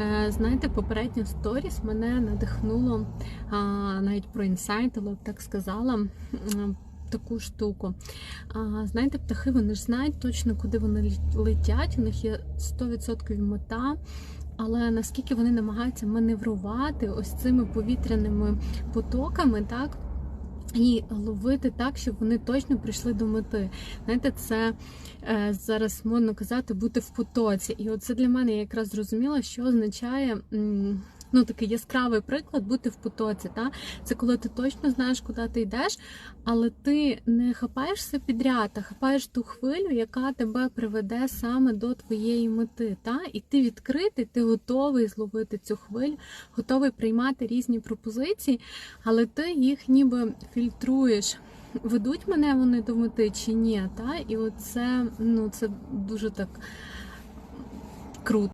Е, Знаєте, попередня сторіс мене надихнуло навіть про інсайтило, так сказала. Таку штуку. Знаєте, птахи вони ж знають точно, куди вони летять. У них є 100% мета. Але наскільки вони намагаються маневрувати ось цими повітряними потоками, так? І ловити так, щоб вони точно прийшли до мети. Знаєте, це е, зараз модно казати бути в потоці. І оце для мене я якраз зрозуміла, що означає. м, Ну, такий яскравий приклад бути в потоці. Та? Це коли ти точно знаєш, куди ти йдеш, але ти не хапаєшся підряд, а хапаєш ту хвилю, яка тебе приведе саме до твоєї мети. Та? І ти відкритий, ти готовий зловити цю хвилю, готовий приймати різні пропозиції, але ти їх ніби фільтруєш. Ведуть мене вони до мети чи ні, та? І оце ну це дуже так круто.